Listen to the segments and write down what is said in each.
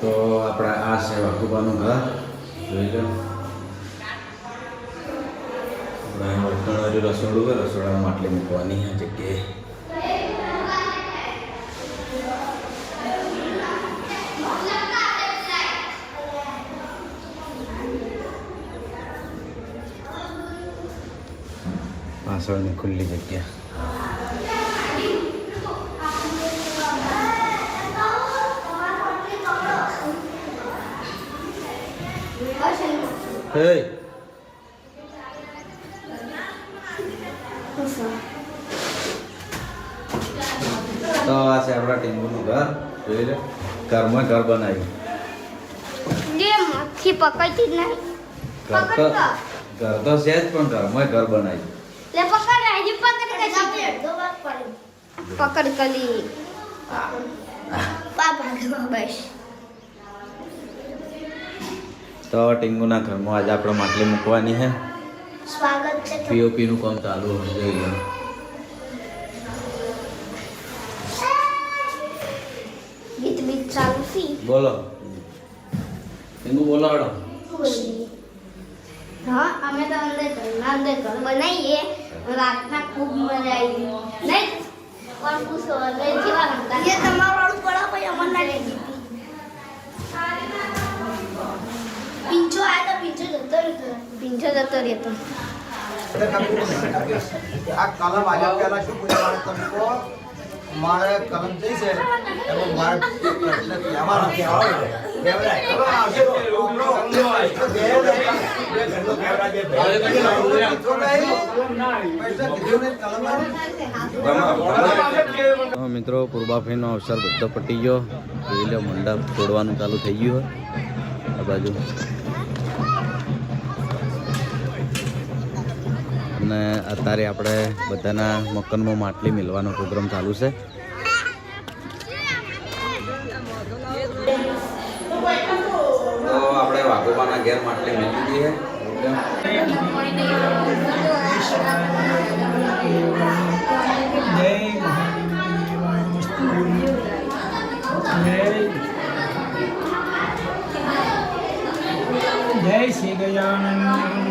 તો આપણે આ છે વાકુબાનું ઘર જોઈ લો આપણે વળકણ રસોડું હોય રસોડામાં માટલી મૂકવાની આ જગ્યાએ પાછળની ખુલ્લી જગ્યા હે તો આ છે આપણા ટીંગુનું ઘર. જોઈ લે. ઘરમાં ઘર બનાવ્યું. જે મચ્છી પકડતી જ નહીં. ઘર તો ઘર તો છે જ પણ ઘરમાં ઘર બનાવ્યું. લે પકડ હજી પકડ કલી પકડ કલી. પાપા બસ તો ટીંગુના ઘરમાં આજે આપણે માટલી મૂકવાની છે સ્વાગત છે પીઓપી નું કામ ચાલુ હોય જોઈ લો ગીત બીત ચાલુ સી બોલો. ટીંગુ બોલો હા અમે તો અંદર ઘરના અંદર ઘર બનાવીએ. રાતના ખૂબ મજા આવી. નહીં પણ ખુશ હોય જેવા રમતા? એ તમારો પડો પછી અમને લઈ દીધી પિંચો આ તો પિંચો જતો રહેતો. પિંચો જતો રહેતો. આ કલમ આવ્યા પહેલા શું પૂછવાનું તમે કહો મારે કલમ જઈ છે? એમાં મારે પ્રશ્ન કહેવાનો કહેવાનો. મિત્રો પૂર્વાફીનો અવસર બધો પટી ગયો. જોઈ લો મંડપ તોડવાનું ચાલુ થઈ ગયું આ બાજુ. અને અત્યારે આપણે બધાના મકાનમાં માટલી મિલવાનો પ્રોગ્રામ ચાલુ છે. તો આપણે વાઘોબાના ઘેર માટલી મેળવી દઈએ. જય શ્રી ગજાનંદ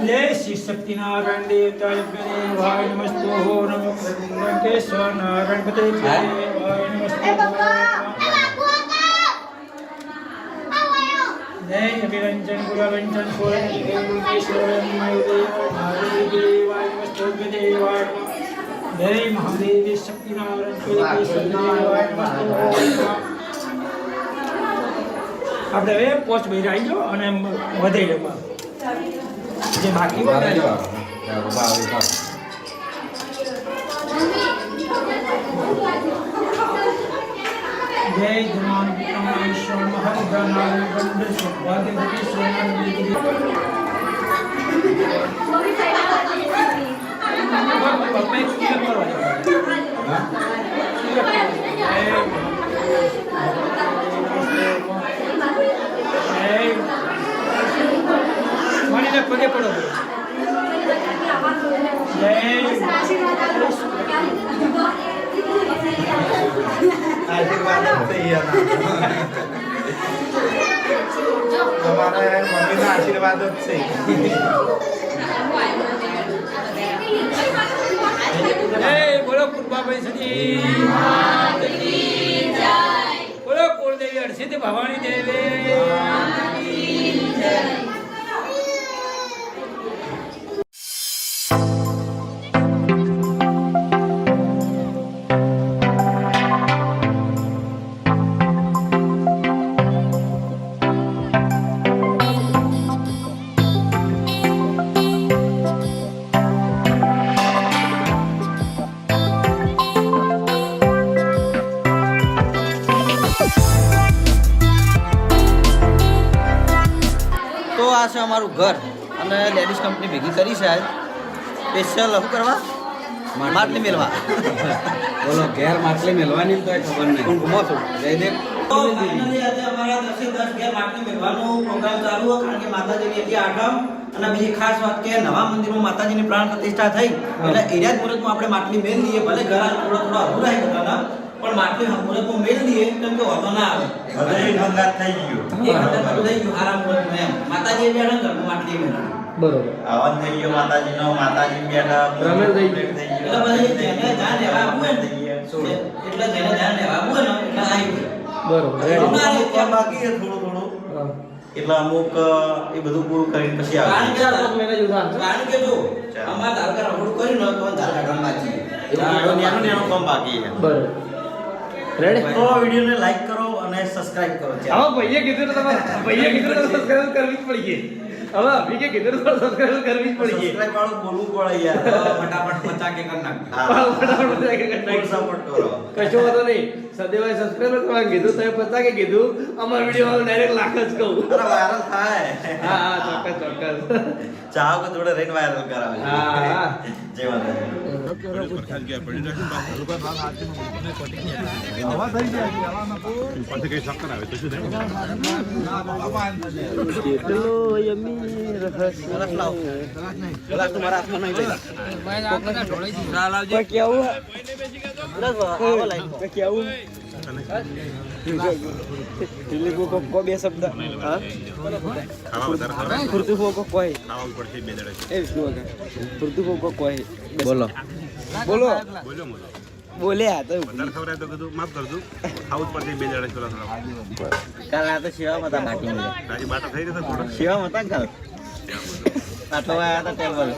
જય શ્રી સત્યનારાયણ દેવતાય ગુરુદેવાય નમસ્તો નમો કેશવ નારાયણ પતે દેવાય નમસ્તો જય અભિરંજન ગુલાબંજન આપણે હવે પોસ્ટ ભરી આવી જાઓ અને વધારી જવા જે બાકી જય ધર્માન વિક્રમેશ્વર મહાગણાલ ગંડ સૌભાગ્યવતી સોનાર પગે પડો જય આશીર્વાદ જ છે એના. તમારે મમ્મીના આશીર્વાદ જ છે જય બોલો કૃપાભાઈ સજી બોલો કુળદેવી હર્ષિત ભવાની દેવી અમારું ઘર અને લેડીઝ કંપની ભેગી કરી છે આજ. સ્પેશિયલ શું કરવા? માટલી. મેળવા બોલો ઘેર માટલી મેળવાની તો ખબર નહીં. હું ઘૂમો છું. જયદેવ. તો finally આજે અમારા દસે દસ ઘેર માટલી મેળવાનો પ્રોગ્રામ ચાલુ હોય કારણ કે માતાજીની હતી આઠમ. અને બીજી ખાસ વાત કે નવા મંદિરમાં માતાજીની પ્રાણ પ્રતિષ્ઠા થઈ એટલે એરિયા મુહૂર્તમાં આપણે માટલી મેળ લઈએ ભલે ઘર થોડો થોડો અધૂરા હે બધાના. પણ માટલી મુહૂર્તમાં મેળ લઈએ કેમ કે વાંધો ના આવે. બધાય ભંગાત થઈ ગયો. એક વખત થઈ ગયો આરામ મુહૂર્તમાં એમ. માતાજી બેઠા ઘરમાં માટલી મેળા બરોબર. આવન થઈ ગયો માતાજીનો માતાજી બેઠા રમેલ થઈ ગયો. એટલે બધા જેને જ્યાં લેવા આવવું હોય થઈ ગયા. ને, એટલે જેને જ્યાં લેવા હોય ને એટલે આવી ગયું. બરોબર બાકી છે થોડું થોડું. એટલે અમુક એ બધું પૂરું કરીને પછી કારણ કે આવે. કારણ કે જો. અમારા ધારકા રમણું કર્યું ને તો ધારકા ગામમાં છીએ નાનું નેનો કામ બાકી છે. બરોબર. રેડી તો વિડીયોને લાઈક કરો અને સબસ્ક્રાઇબ કરો હવે ભઈએ કીધું તો તમારે ભાઈએ કીધું તો સબસ્ક્રાઇબ કરવી જ પડી હવે અભિકે કીધું તો સબસ્ક્રાઇબ કરવી જ પડી સબસ્ક્રાઇબ વાળું બોલવું પડે યાર. ફટાફટ પચાસ કે કર નાખ હા ફટાફટ પચા કે કર નાખ સપોર્ટ કરો. કશો વાંધો નહીં. સદેવાય સબસ્ક્રાઇબ કરવા કીધું તમે પતા કે કીધું. અમાર વીડિયો ડાયરેક્ટ લાખ જ કહું. અરે વાયરલ થાય. હા હા ચોક્કસ ચોક્કસ. ચાહો કે જોડે રહીને વાયરલ કરાવે. હા, હા. જય માતાજી બોલો. બોલો બોલ્યા તો. વધારે ખવડાય તો કીધું માફ કરજો જ પડશે બે દાડે થોડા થોડા કાલ આ તો સેવામાં મતા બાકી મને તારી બાટા થઈ રહી થોડા સેવામાં હતા કાલ? આટલો વાયા તો ટેબલ.